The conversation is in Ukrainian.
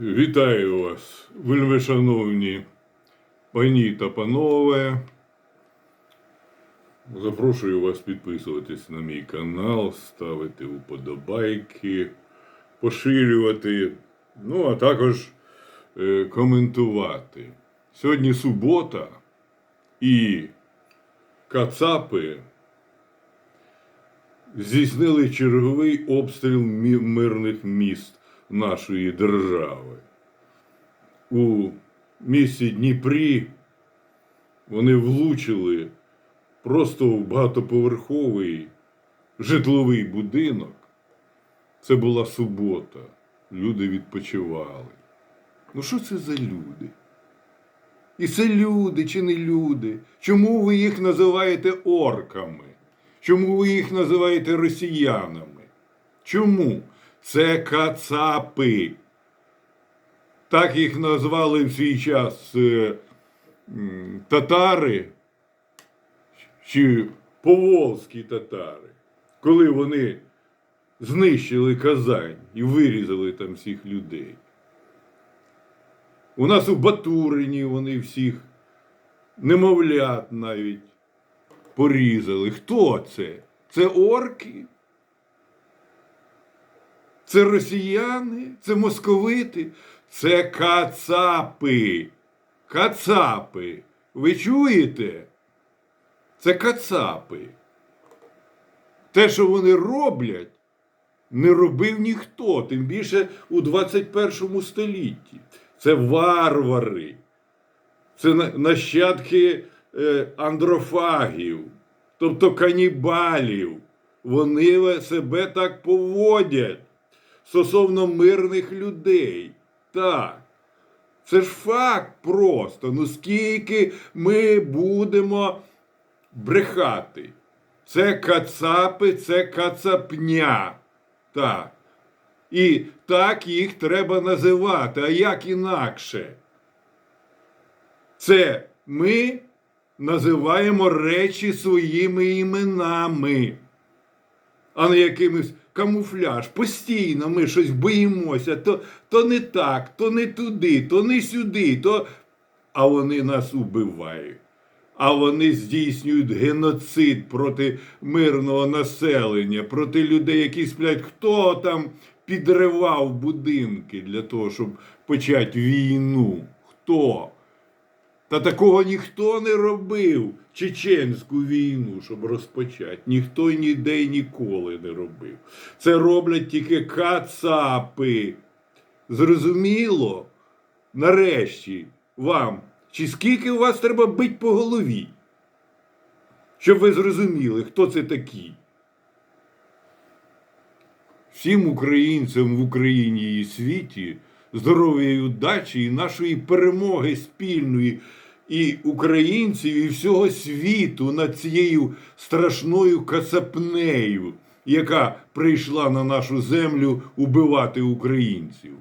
Вітаю вас, вельмишановні пані та панове. Запрошую вас підписуватись на мій канал, ставити уподобайки, поширювати, ну а також е, коментувати. Сьогодні субота і Кацапи здійснили черговий обстріл мирних міст нашої держави. У місті Дніпрі вони влучили просто в багатоповерховий житловий будинок. Це була субота. Люди відпочивали. Ну що це за люди? І це люди чи не люди? Чому ви їх називаєте орками? Чому ви їх називаєте росіянами? Чому? Це кацапи. Так їх назвали в свій час е, татари чи поволзькі татари, коли вони знищили Казань і вирізали там всіх людей. У нас у Батурині вони всіх немовлят навіть порізали. Хто це? Це орки? Це росіяни, це московити, це кацапи. Кацапи. Ви чуєте? Це кацапи. Те, що вони роблять, не робив ніхто, тим більше у 21 столітті. Це варвари, це нащадки е, андрофагів, тобто канібалів. Вони себе так поводять стосовно мирних людей. Так. Це ж факт просто. Ну скільки ми будемо брехати? Це кацапи, це кацапня. Так. І так їх треба називати. А як інакше? Це ми називаємо речі своїми іменами, а не якимось камуфляж. Постійно ми щось боїмося, то, то не так, то не туди, то не сюди, то. А вони нас убивають. А вони здійснюють геноцид проти мирного населення, проти людей, які сплять. Хто там підривав будинки для того, щоб почати війну? Хто? Та такого ніхто не робив чеченську війну, щоб розпочати. Ніхто ніде й ніколи не робив. Це роблять тільки кацапи. Зрозуміло? Нарешті вам. Чи скільки у вас треба бити по голові? Щоб ви зрозуміли, хто це такі. Всім українцям в Україні і світі здоров'я і удачі і нашої перемоги спільної і українців, і всього світу над цією страшною кацапнею, яка прийшла на нашу землю убивати українців.